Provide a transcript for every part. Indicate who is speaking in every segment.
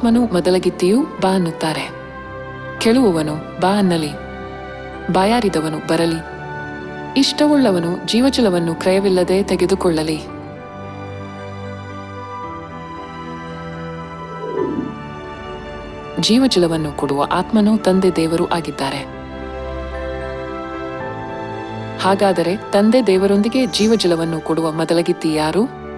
Speaker 1: ಆತ್ಮನು ಮೊದಲಗಿತ್ತಿಯೂ ಬಾ ಅನ್ನುತ್ತಾರೆ. ಕೆಳುವವನು ಬಾ ಅನ್ನಲಿ. ಬಾಯಾರಿದವನು ಬರಲಿ. ಇಷ್ಟವುಳ್ಳವನು ಜೀವಜಲವನ್ನು ಕ್ರಯವಿಲ್ಲದೆ ತೆಗೆದುಕೊಳ್ಳಲಿ. ಜೀವಜಲವನ್ನು ಕೊಡುವ ಆತ್ಮನು ತಂದೆ ದೇವರು ಆಗಿದ್ದಾರೆ. ಹಾಗಾದರೆ ತಂದೆ ದೇವರೊಂದಿಗೆ ಜೀವಜಲವನ್ನು ಕೊಡುವ ಮೊದಲಗಿತ್ತಿ ಯಾರು?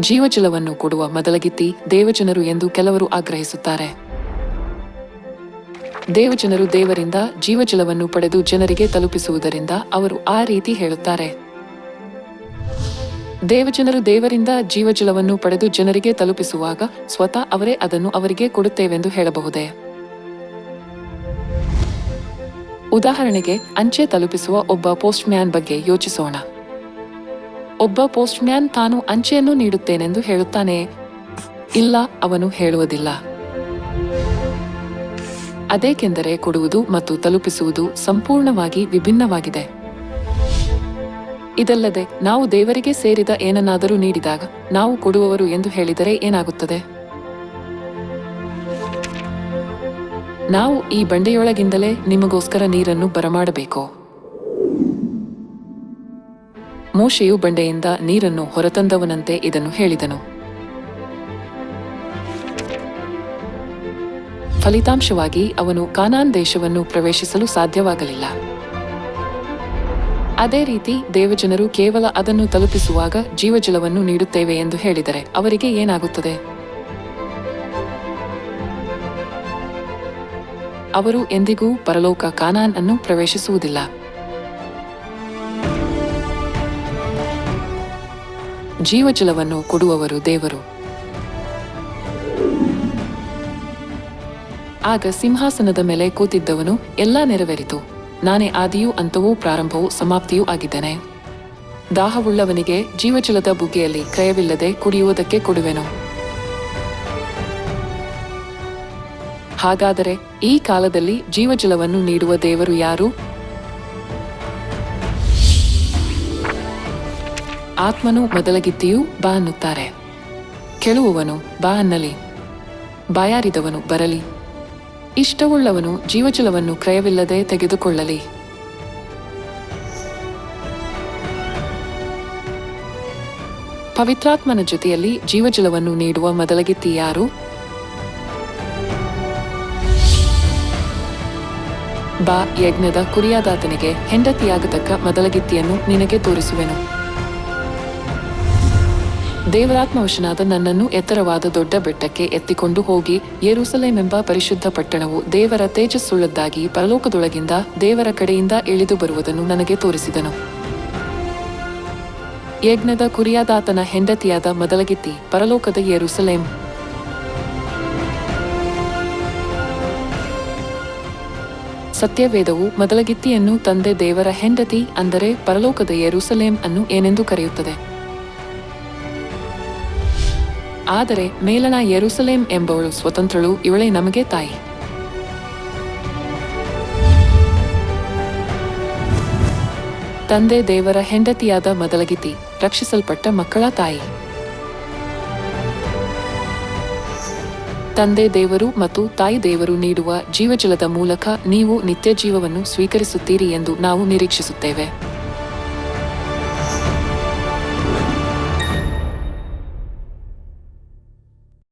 Speaker 1: ಜೀವಜಲವನ್ನು ಕೊಡುವ ಮೊದಲಗಿತ್ತಿ ದೇವಜನರು ಎಂದು ಕೆಲವರು ಆಗ್ರಹಿಸುತ್ತಾರೆ. ದೇವಜನರು ದೇವರಿಂದ ಜೀವಜಲವನ್ನು ಪಡೆದು ಜನರಿಗೆ ತಲುಪಿಸುವುದರಿಂದ ಅವರು ಆ ರೀತಿ ಹೇಳುತ್ತಾರೆ. ದೇವಜನರು ದೇವರಿಂದ ಜೀವಜಲವನ್ನು ಪಡೆದು ಜನರಿಗೆ ತಲುಪಿಸುವಾಗ ಸ್ವತಃ ಅವರೇ ಅದನ್ನು ಅವರಿಗೆ ಕೊಡುತ್ತೇವೆಂದು ಹೇಳಬಹುದೇ? ಉದಾಹರಣೆಗೆ ಅಂಚೆ ತಲುಪಿಸುವ ಒಬ್ಬ ಪೋಸ್ಟ್ಮ್ಯಾನ್ ಬಗ್ಗೆ ಯೋಚಿಸೋಣ. ಒಬ್ಬ ಪೋಸ್ಟ್ ಮ್ಯಾನ್ ತಾನು ಅಂಚೆಯನ್ನು ನೀಡುತ್ತೇನೆಂದು ಹೇಳುತ್ತಾನೆ. ಇಲ್ಲ, ಅವನು ಹೇಳುವುದಿಲ್ಲ. ಅದೇಕೆಂದರೆ ಕೊಡುವುದು ಮತ್ತು ತಲುಪಿಸುವುದು ಸಂಪೂರ್ಣವಾಗಿ ವಿಭಿನ್ನವಾಗಿದೆ. ಇದಲ್ಲದೆ, ನಾವು ದೇವರಿಗೆ ಸೇರಿದ ಏನನ್ನಾದರೂ ನೀಡಿದಾಗ ನಾವು ಕೊಡುವವರು ಎಂದು ಹೇಳಿದರೆ ಏನಾಗುತ್ತದೆ? ನಾವು ಈ ಬಂಡೆಯೊಳಗಿಂದಲೇ ನಿಮಗೋಸ್ಕರ ನೀರನ್ನು ಬರಮಾಡಬೇಕು? ಮೋಶೆಯು ಬಂಡೆಯಿಂದ ನೀರನ್ನು ಹೊರತಂದವನಂತೆ ಇದನ್ನು ಹೇಳಿದನು. ಫಲಿತಾಂಶವಾಗಿ ಅವನು ಕಾನಾನ್ ದೇಶವನ್ನು ಪ್ರವೇಶಿಸಲು ಸಾಧ್ಯವಾಗಲಿಲ್ಲ. ಅದೇ ರೀತಿ ದೇವಜನರು ಕೇವಲ ಅದನ್ನು ತಲುಪಿಸುವಾಗ ಜೀವಜಲವನ್ನು ನೀಡುತ್ತೇವೆ ಎಂದು ಹೇಳಿದರೆ ಅವರಿಗೆ ಏನಾಗುತ್ತದೆ? ಅವರು ಎಂದಿಗೂ ಪರಲೋಕ ಕಾನಾನ್ ಅನ್ನು ಪ್ರವೇಶಿಸುವುದಿಲ್ಲ. ಜೀವಜಲವನ್ನು ಕೊಡುವವರು ದೇವರು. ಆಗ ಸಿಂಹಾಸನದ ಮೇಲೆ ಕೂತಿದ್ದವನು ಎಲ್ಲ ನೆರವೇರಿತು. ನಾನೇ ಆದಿಯೂ ಅಂತವೂ ಪ್ರಾರಂಭವೂ ಸಮಾಪ್ತಿಯೂ ಆಗಿದ್ದೇನೆ. ದಾಹವುಳ್ಳವನಿಗೆ ಜೀವಜಲದ ಬುಗ್ಗೆಯಲ್ಲಿ ಕ್ರಯವಿಲ್ಲದೆ ಕುಡಿಯುವುದಕ್ಕೆ ಕೊಡುವೆನು. ಹಾಗಾದರೆ ಈ ಕಾಲದಲ್ಲಿ ಜೀವಜಲವನ್ನು ನೀಡುವ ದೇವರು ಯಾರು? ಆತ್ಮನು ಮೊದಲಗಿತ್ತಿಯೂ ಬಾ ಅನ್ನುತ್ತಾರೆ. ಕೆಳುವವನು ಬಾ ಅನ್ನಲಿ. ಬಾಯಾರಿದವನು ಬರಲಿ. ಇಷ್ಟವುಳ್ಳವನು ಜೀವಜಲವನ್ನು ಕ್ರಯವಿಲ್ಲದೆ ತೆಗೆದುಕೊಳ್ಳಲಿ. ಪವಿತ್ರಾತ್ಮನ ಜೊತೆಯಲ್ಲಿ ಜೀವಜಲವನ್ನು ನೀಡುವ ಮೊದಲಗಿತ್ತಿ ಯಾರು ಬಾ ಯಜ್ಞದ ಕುರಿಯಾದಾತನಿಗೆ ಹೆಂಡತಿಯಾಗತಕ್ಕ ಮೊದಲಗಿತ್ತಿಯನ್ನು ನಿನಗೆ ತೋರಿಸುವೆನು. ದೇವರಾತ್ಮವಶನಾದ ನನ್ನನ್ನು ಎತ್ತರವಾದ ದೊಡ್ಡ ಬೆಟ್ಟಕ್ಕೆ ಎತ್ತಿಕೊಂಡು ಹೋಗಿ ಯೆರೂಸಲೇಮೆಂಬ ಪರಿಶುದ್ಧ ಪಟ್ಟಣವು ದೇವರ ತೇಜಸ್ಸುಳ್ಳದ್ದಾಗಿ ಪರಲೋಕದೊಳಗಿಂದ ದೇವರ ಕಡೆಯಿಂದ ಇಳಿದು ಬರುವುದನ್ನು ನನಗೆ ತೋರಿಸಿದನು. ಯಜ್ಞದ ಕುರಿಯಾದಾತನ ಹೆಂಡತಿಯಾದ ಮೊದಲಗಿತ್ತಿ, ಪರಲೋಕದ ಯೆರೂಸಲೇಂ ಸತ್ಯವೇದವು ಮೊದಲಗಿತ್ತಿಯನ್ನು ತಂದೆ ದೇವರ ಹೆಂಡತಿ ಅಂದರೆ ಪರಲೋಕದ ಯೆರೂಸಲೇಂ ಅನ್ನು ಏನೆಂದು ಕರೆಯುತ್ತದೆ? ಆದರೆ ಮೇಲನ ಯೆರೂಸಲೇಂ ಎಂಬವಳು ಸ್ವತಂತ್ರಳು, ಇವಳೇ ನಮಗೆ ತಾಯಿ. ತಂದೆ ದೇವರ ಹೆಂಡತಿಯಾದ ಮೊದಲಗಿತಿ, ರಕ್ಷಿಸಲ್ಪಟ್ಟ ಮಕ್ಕಳ ತಾಯಿ. ತಂದೆ ದೇವರು ಮತ್ತು ತಾಯಿ ದೇವರು ನೀಡುವ ಜೀವಜಲದ ಮೂಲಕ ನೀವು ನಿತ್ಯ ಜೀವವನ್ನು ಸ್ವೀಕರಿಸುತ್ತೀರಿ ಎಂದು ನಾವು ನಿರೀಕ್ಷಿಸುತ್ತೇವೆ.